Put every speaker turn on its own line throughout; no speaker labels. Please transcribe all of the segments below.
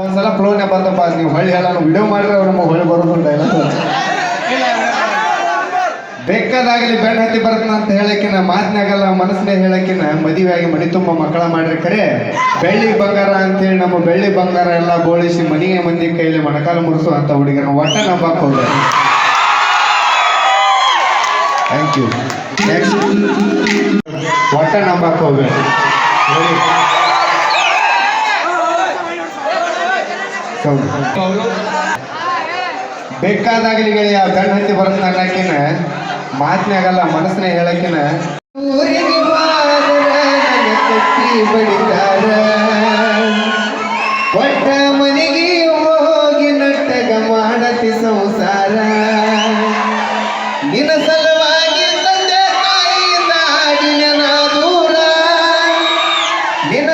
ಒಂದ್ಸಲ ಫ್ಲೋನೆ ಬಂತಪ್ಪ, ನೀವು ಹೊಳ್ಳಿ ಹೇಳ ವಿಡಿಯೋ ಮಾಡಿದ್ರೆ ಅವ್ರು ನಮ್ಮ ಹೊಳ್ಳಿ ಬರೋದಿಲ್ಲ ಬೇಕಾದಾಗಲಿ ಬೆಣ್ಣ ಹತ್ತಿ ಬರ್ತಾನ ಅಂತ ಹೇಳಕ್ಕಿನ ಮಾತಿನಾಗಲ್ಲ, ಮನಸ್ಸಿನ ಹೇಳಕ್ಕಿನ ಆಗಿ ಮಡಿ ತುಂಬ ಮಕ್ಕಳ ಮಾಡ್ರಿ ಕರೆ, ಬೆಳ್ಳಿ ಬಂಗಾರ ಅಂತೇಳಿ ನಮ್ಮ ಬೆಳ್ಳಿ ಬಂಗಾರ ಎಲ್ಲ ಬೋಳಿಸಿ ಮನೆಗೆ ಮಂದಿ ಕೈಲಿ ಮೊಣಕಾಲು ಮುರಿಸುವಂತ ಹುಡುಗರ ಒಟ್ಟ ನಂಬಕ್ ಹೋಗ್ರಿ ಥ್ಯಾಂಕ್ ಯು ಒಟ್ಟ ನಂಬಕ್ ಹೋಗ್ರಿ ಹೌದು. ಬೇಕಾದಾಗಲಿ ಗೆಳೆಯ ಗಂಡ ಹತ್ತಿ ಬರುತ್ತೆ ಅನ್ನಕಿನ ಮಾತನೇ ಆಗಲ್ಲ ಮನಸ್ಸನ್ನೇ ಕಟ್ಟಿ ಒಟ್ಟ ಮನೆಗೆ ಹೋಗಿ ನಟ್ಟಗ ಮಾಡತಿ ಸಂಸಾರ ನಿನ್ನ ಸಲುವಾಗಿ ತಂದೆ ತಾಯಿಯಿಂದ ಆಗಿನ ದೂರ ನಿನ್ನ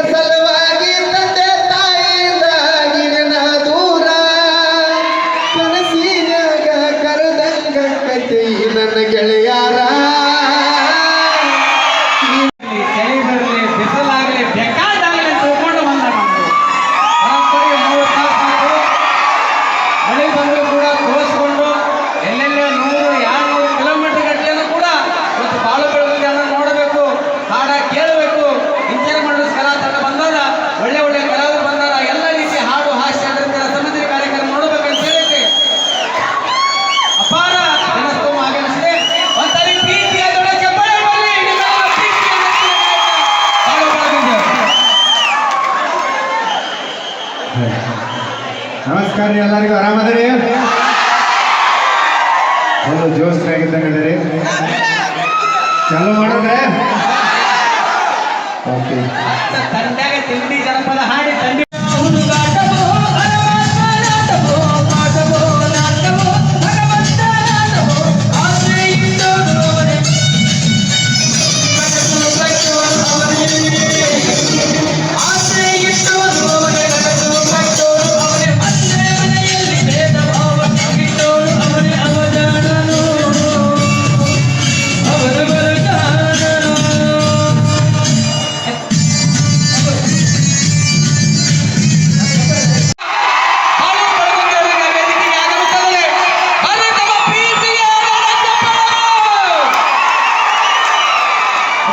ನಮಸ್ಕಾರ ರೀ ಎಲ್ಲರಿಗೂ. ಆರಾಮದ್ರಿ? ಒಂದು ಜೋಸ್ನಾಗಿದ್ದಂಗದಿರಿ ಚಲೋ ಮಾಡಿದ್ರೆ? ಓಕೆ
ತಂಡ್ಯಾಗ ತಿಂಡಿ ಜನಪದ ಹಾಡಿ ತಂಡಿ